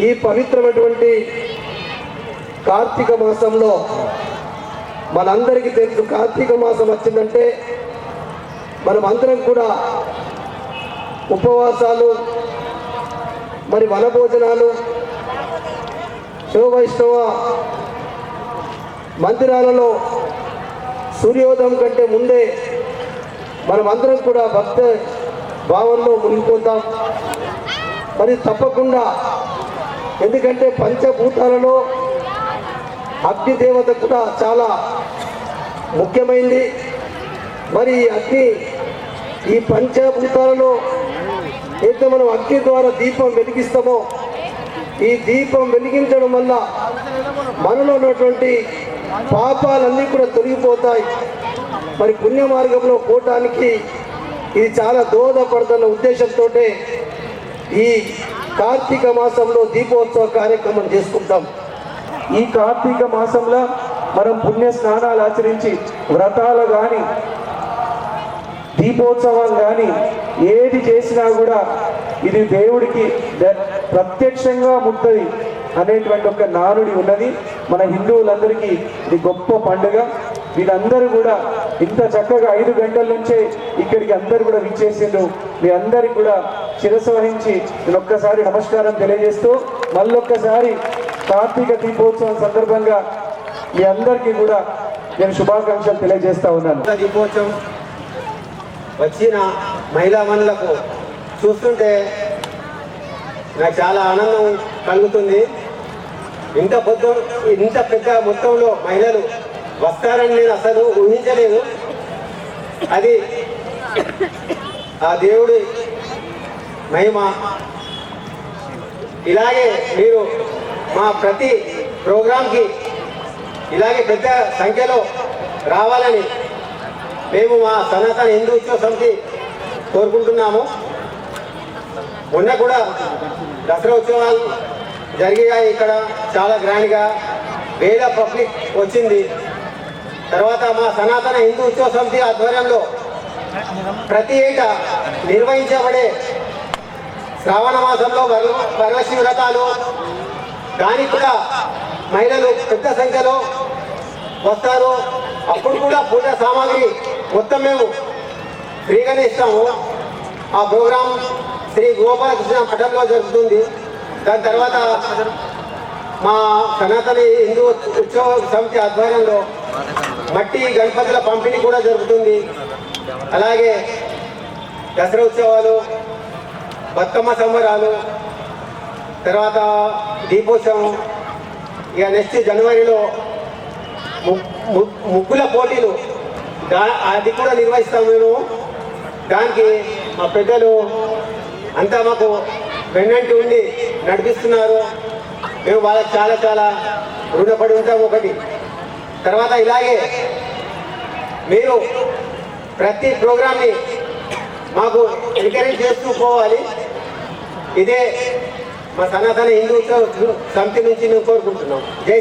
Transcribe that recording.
ఈ పవిత్రమైనటువంటి కార్తీక మాసంలో మనందరికీ తెలుసు కార్తీక మాసం వచ్చిందంటే మనం అందరం కూడా ఉపవాసాలు మరి వనభోజనాలు శివవైష్ణవ మందిరాలలో సూర్యోదయం కంటే ముందే మనమందరం కూడా భక్త భావంలో మునిగిపోతాం మరి తప్పకుండా ఎందుకంటే పంచభూతాలలో అగ్ని దేవత కూడా చాలా ముఖ్యమైంది. మరి ఈ అగ్ని ఈ పంచభూతాలలో అయితే మనం అగ్ని ద్వారా దీపం వెలిగిస్తామో ఈ దీపం వెలిగించడం వల్ల మనలో ఉన్నటువంటి పాపాలన్నీ కూడా తొలగిపోతాయి. మరి పుణ్య మార్గంలో పోవటానికి ఇది చాలా దోహదపడుతున్న ఉద్దేశంతో ఈ కార్తీక మాసంలో దీపోత్సవ కార్యక్రమం చేసుకుంటాం. ఈ కార్తీక మాసంలో మనం పుణ్య స్నానాలు ఆచరించి వ్రతాలు కానీ దీపోత్సవాలు కానీ ఏది చేసినా కూడా ఇది దేవుడికి ద- ప్రత్యక్షంగా ముట్టది అనేటువంటి ఒక నానుడి ఉన్నది. మన హిందువులందరికీ ఇది గొప్ప పండుగ. వీరందరూ కూడా ఇంత చక్కగా ఐదు గంటల నుంచే ఇక్కడికి అందరు కూడా విచ్చేసిండ్రు. మీ అందరికి కూడా శిరస్సు వహించి నేను ఒక్కసారి నమస్కారం తెలియజేస్తూ మళ్ళొక్కసారి కార్తీక దీపోత్సవం సందర్భంగా మీ అందరికీ కూడా నేను శుభాకాంక్షలు తెలియజేస్తా ఉన్నాను. దీపోత్సవం వచ్చిన మహిళా మనులకు చూస్తుంటే నాకు చాలా ఆనందం కలుగుతుంది. ఇంత పొద్దు ఇంత పెద్ద మొత్తంలో మహిళలు వస్తారని నేను అసలు ఊహించలేదు. అది ఆ దేవుడి మహిమ. ఇలాగే మీరు మా ప్రతి ప్రోగ్రాంకి ఇలాగే పెద్ద సంఖ్యలో రావాలని మేము మా సనాతన హిందూ ఉత్సవ సమితి కోరుకుంటున్నాము. మొన్న కూడా దసరా ఉత్సవాలు జరిగాయి ఇక్కడ. చాలా గ్రాండ్గా వేల పబ్లిక్ వచ్చింది. తర్వాత మా సనాతన హిందూ ఉత్సవ సమితి ఆధ్వర్యంలో ప్రతి ఏటా నిర్వహించబడే శ్రావణ మాసంలో వర వరలక్ష్మి వ్రతాలు దానికి కూడా మహిళలు పెద్ద సంఖ్యలో వస్తారు. అప్పుడు కూడా పూజ సామాగ్రి మొత్తం మేము ఫ్రీగానే ఇస్తాము. ఆ ప్రోగ్రాం శ్రీ గోపాలకృష్ణ మఠంలో జరుగుతుంది. దాని తర్వాత మా సనాతన హిందూ ఉత్సవ సమితి ఆధ్వర్యంలో మట్టి గణపతుల పంపిణీ కూడా జరుగుతుంది. అలాగే దసరా ఉత్సవాలు బతుకమ్మ సంబరాలు తర్వాత దీపోత్సవం ఇక నెక్స్ట్ జనవరిలో ము- ము- ముగ్గుల పోటీలు. దా అది కూడా నిర్వహిస్తాం మేము. దానికి మా పెద్దలు అంతా మాకు వెన్నంటి ఉండి నడిపిస్తున్నారు. మేము వాళ్ళకి చాలా చాలా రుణపడి ఉంటాం ఒకటి. తర్వాత ఇలాగే మీరు ప్రతి ప్రోగ్రామ్ని మాకు ఎంకరేజ్ చేస్తూ పోవాలి. ఇదే మా సనాతన హిందూ సమితి నుంచి మేము కోరుకుంటున్నాం. జై